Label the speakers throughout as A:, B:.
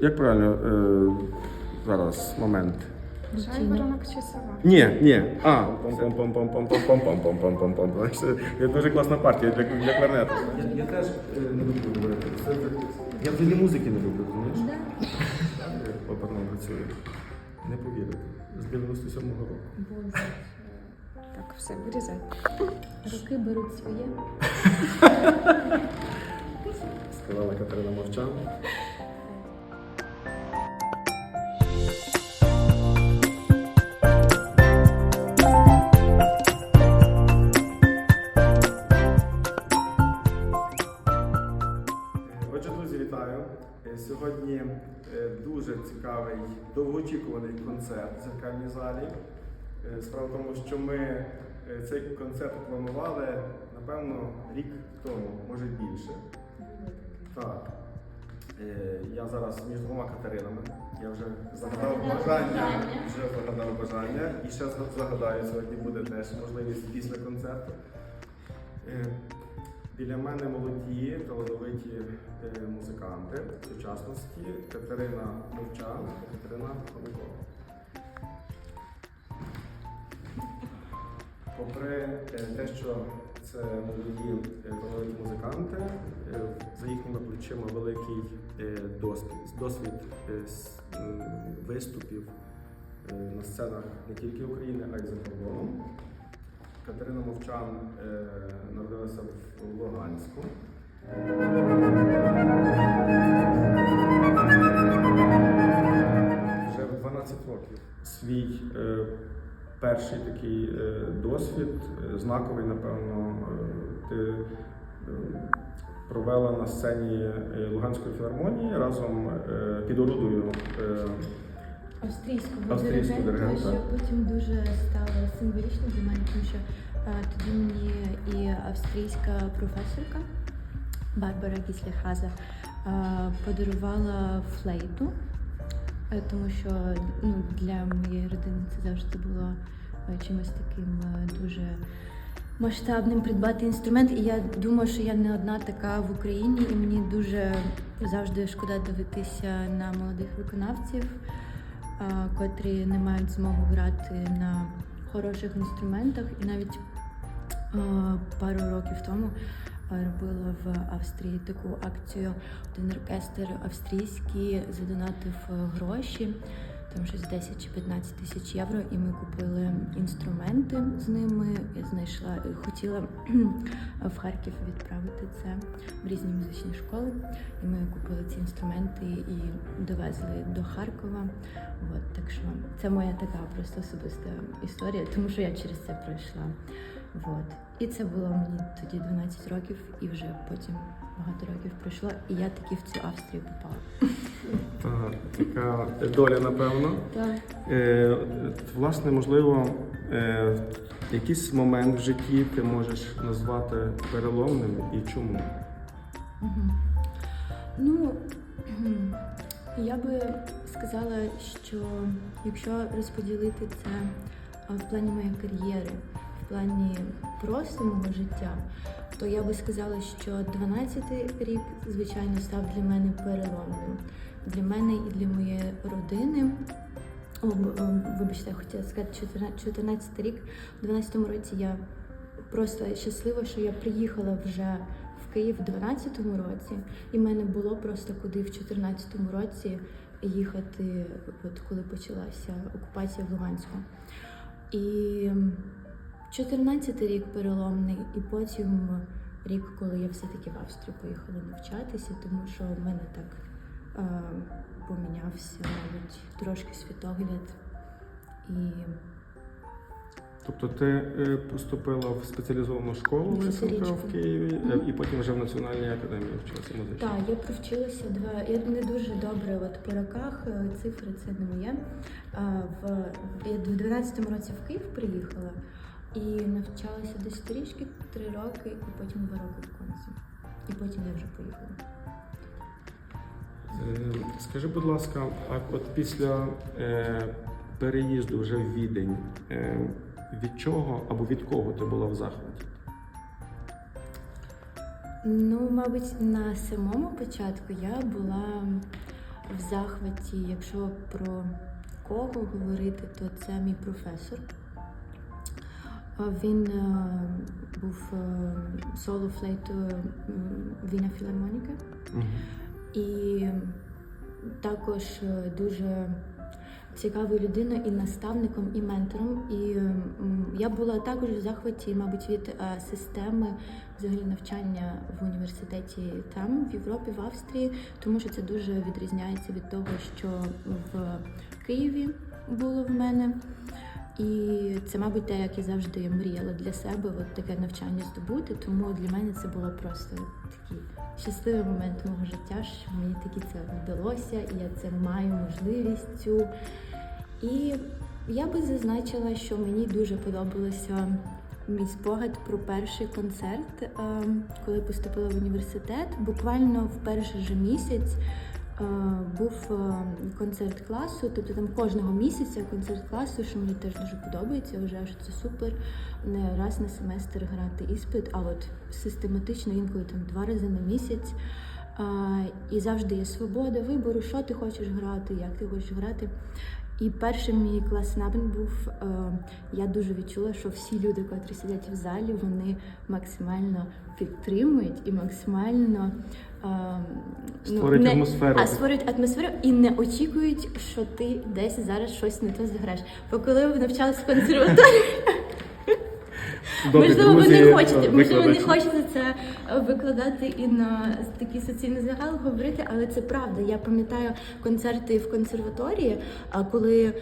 A: Як правильно е, зараз момент?
B: Шайбернок чи сова?
A: Ні, ні. А. Це дуже класна партія для, для кларнету. Я, теж не люблю говорити. Це, я взагалі музики не люблю, розумієш? Папарно працює. Не повірити. З 97-го року.
C: Боже.
B: Так, все, вирізай.
C: Руки беруть своє.
A: Сказала Катерина Мовчан. Друзі, вітаю. Е, Сьогодні е, дуже цікавий, довгоочікуваний концерт в зеркальній залі. Е, Справа в тому, що ми цей концерт планували, напевно, рік тому, може більше. Так. Я зараз між двома Катеринами. Я вже загадав бажання, вже загадав бажання. І ще загадаю, сьогодні буде теж можливість після концерту. Біля мене молоді, талановиті е, музиканти сучасності Катерина Мовчан та Катерина Хомикова. Попри е, те, що це молоді е, талановиті музиканти, за їхніми плечима великий досвід, досвід виступів на сценах не тільки України, а й за кордоном. Катерина Мовчан е, народилася в Луганську. Вже в 12 років свій е, перший такий е, досвід, знаковий, напевно, ти провела на сцені Луганської філармонії разом під орудою.
C: Австрійського
A: Австрійського
C: диригента,
A: диригента.
C: що потім дуже стало символічно для мене, тому що е, тоді мені і австрійська професорка Барбара Гісліхаза е, подарувала флейту, е, тому що ну, для моєї родини це завжди було е, чимось таким е, дуже масштабним придбати інструмент. І я думаю, що я не одна така в Україні, і мені дуже завжди шкода дивитися на молодих виконавців котрі не мають змогу грати на хороших інструментах. І навіть пару років тому робила в Австрії таку акцію. Один оркестр австрійський задонатив е, гроші. Там щось 10 чи 15 тисяч євро, і ми купили інструменти з ними. Я знайшла, хотіла в Харків відправити це в різні музичні школи. І ми купили ці інструменти і довезли до Харкова. От, так що це моя така просто особиста історія, тому що я через це пройшла. От. І це було мені тоді 12 років, і вже потім багато років пройшло, і я таки в цю Австрію попала.
A: Та, така доля, напевно.
C: Так.
A: Е, власне, можливо, е, якийсь момент в житті ти можеш назвати переломним і чому?
C: Ну, я би сказала, що якщо розподілити це в плані моєї кар'єри, плані просто мого життя, то я би сказала, що 12-й рік, звичайно, став для мене переломним. Для мене і для моєї родини. О, вибачте, я хотіла сказати 14 рік. У 12-му році я просто щаслива, що я приїхала вже в Київ в 12-му році, і в мене було просто куди в 14-му році їхати, от коли почалася окупація в Луганську. І 14-й рік переломний, і потім рік, коли я все-таки в Австрію поїхала навчатися, тому що в мене так е, помінявся навіть трошки світогляд. І
A: Тобто ти е, поступила в спеціалізовану школу висока в Києві е,
C: Мгм.
A: і потім вже в Національній академії вчилася музичній.
C: Так, я провчилася два. Я не дуже добре от по роках, е, цифри це не моє. В я в 12-му році в Київ приїхала і навчалася десь трішки три роки, і потім два роки в конці. І потім я вже поїхала.
A: Е, Скажи, будь ласка, а от після е, переїзду вже в Відень, е, від чого або від кого ти була в захваті?
C: Ну, мабуть, на самому початку я була в захваті, якщо про кого говорити, то це мій професор. Він е, був е, соло флейтою Віна Філармоніка. І також е, дуже цікавою людиною і наставником, і ментором. І я була також в захваті, мабуть, від е, системи взагалі навчання в університеті там, в Європі, в Австрії, тому що це дуже відрізняється від того, що в Києві було в мене. І це, мабуть, те, як я завжди мріяла для себе, от таке навчання здобути. Тому для мене це було просто такий щасливий момент мого життя, що мені таки це вдалося, і я це маю можливість цю. І я би зазначила, що мені дуже подобалося мій спогад про перший концерт, е, коли поступила в університет. Буквально в перший же місяць був е, концерт класу, тобто там кожного місяця концерт класу, що мені теж дуже подобається. Вважаю, що це супер. Не раз на семестр грати іспит, а от систематично інколи там два рази на місяць. І завжди є свобода вибору, що ти хочеш грати, як ти хочеш грати. І перший мій клас набін був. Е, я дуже відчула, що всі люди, котрі сидять в залі, вони максимально підтримують і максимально е,
A: Створюють
C: не-
A: атмосферу.
C: А створюють атмосферу і не очікують, що ти десь зараз щось не то зіграєш. Бо коли ви навчалися в консерваторії,
A: Добрі
C: можливо, ви не хочете,
A: е,
C: можливо, не хочете це викладати і на такий соціальний загал говорити, але це правда. Я пам'ятаю концерти в консерваторії, коли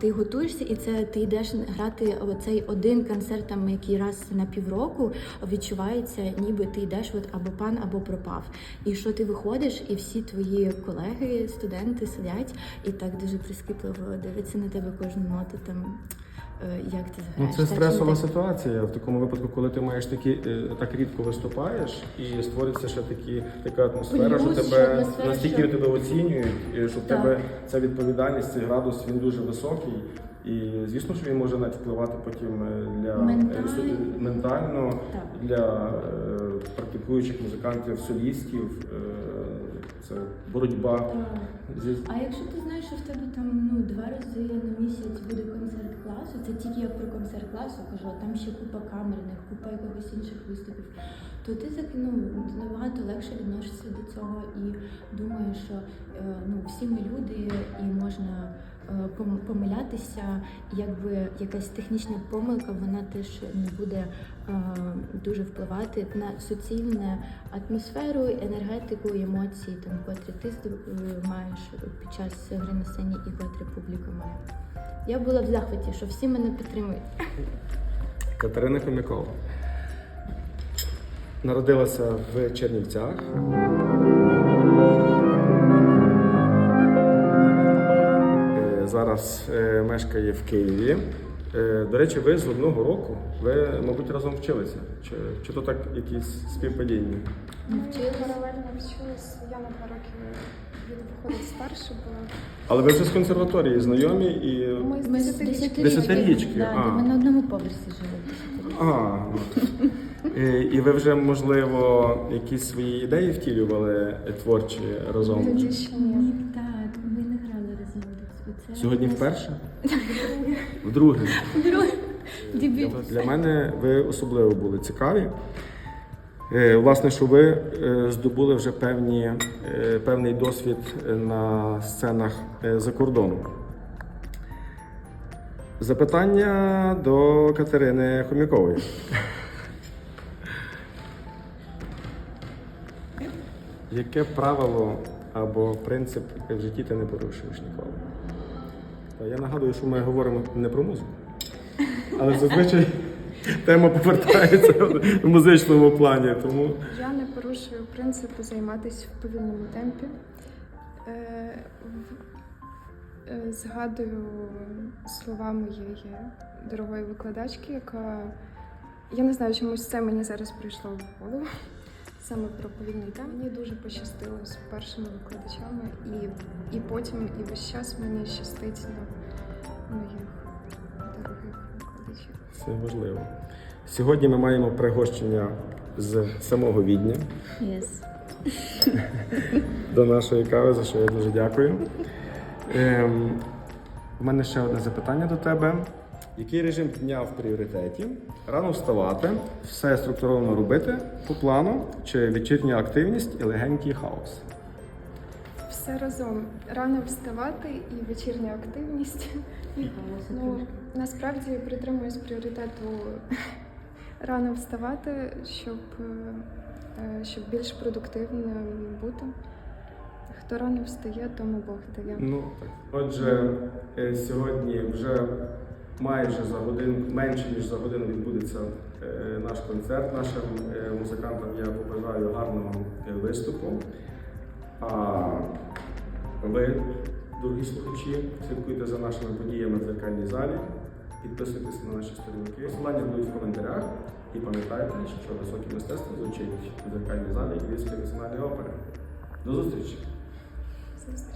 C: ти готуєшся, і це ти йдеш грати оцей один концерт, там який раз на півроку відчувається, ніби ти йдеш от або пан, або пропав. І що ти виходиш, і всі твої колеги, студенти сидять і так дуже прискіпливо дивляться на тебе кожну ноту там. Е, Як ти
A: Ну, це стресова
C: так?
A: ситуація в такому випадку, коли ти маєш такі е, так рідко виступаєш, і створюється ще такі така атмосфера, що
C: Плюс ще
A: тебе
C: атмосфера,
A: настільки
C: що-
A: тебе оцінюють, що в тебе ця відповідальність, цей градус він дуже високий. І звісно, що він може навіть впливати потім е, для
C: Ментально.
A: е, ментально для е, практикуючих музикантів, солістів. Це боротьба зі
C: А якщо ти знаєш, що в тебе там ну два рази на місяць буде концерт класу, це тільки я про концерт класу кажу, а там ще купа камерних, купа якогось інших виступів, то ти закинув ну набагато легше відносишся до цього і думаєш, що е, ну всі ми люди і можна. Е, Помилятися, якби якась технічна помилка, вона теж не буде е, дуже впливати на суцільне атмосферу, енергетику, емоції, там котрі ти е, маєш під час гри на сцені і котрі публіка має. Я була в захваті, що всі мене підтримують.
A: Катерина Хомякова. Народилася в Чернівцях. Зараз е, мешкає в Києві. Е, До речі, ви з одного року, ви, мабуть, разом вчилися. Чи, чи то так якісь співпадіння?
B: Ми паралельно вчилися. Я на два роки від виходить старше була.
A: Але ви вже з консерваторії знайомі і.
B: Ми з десятирічки.
C: Да. Ми на одному поверсі жили.
A: А. Е, І ви вже, можливо, якісь свої ідеї втілювали творчі разом?
B: Тоді ще ні.
C: Ні, так, Оце
A: Сьогодні вперше? Вдруге.
C: Друге. Дебют.
A: Для мене ви особливо були цікаві. Е, Власне, що ви е, здобули вже певні, е, певний досвід на сценах за кордоном. Запитання до Катерини Хомякової. Яке правило або принцип в житті ти не порушуєш ніколи? Я нагадую, що ми говоримо не про музику, але зазвичай тема повертається в музичному плані. Тому
B: Я не порушую принципу займатися в повільному темпі. Е, е, Згадую слова моєї дорогої викладачки, яка я не знаю, чомусь це мені зараз прийшло в голову. Саме про повільний темп. Мені дуже пощастило з першими викладачами, і, і потім, і весь час мені щастить на моїх дорогих викладачів.
A: це важливо. Сьогодні ми маємо пригощення з самого Відня.
C: Yes.
A: до нашої кави, за що я дуже дякую. Ем, у мене ще одне запитання до тебе. Який режим дня в пріоритеті? Рано вставати, все структуровано робити по плану, чи вечірня активність і легенький хаос?
B: Все разом рано вставати і вечірня активність. Ну, насправді притримуюсь пріоритету рано вставати, щоб, е, щоб більш продуктивним бути. Хто рано встає, тому Бог дає.
A: Ну так. Отже, е, сьогодні вже майже за годину, менше ніж за годину відбудеться е, наш концерт. Нашим е, музикантам я побажаю гарного е, виступу. А ви, дорогі слухачі, слідкуйте за нашими подіями в дзеркальній залі, підписуйтесь на наші сторінки. Посилання будуть в коментарях. І пам'ятайте, що високе мистецтво звучить в дзеркальній залі Львівської національної опери. До зустрічі!
B: Зустріч.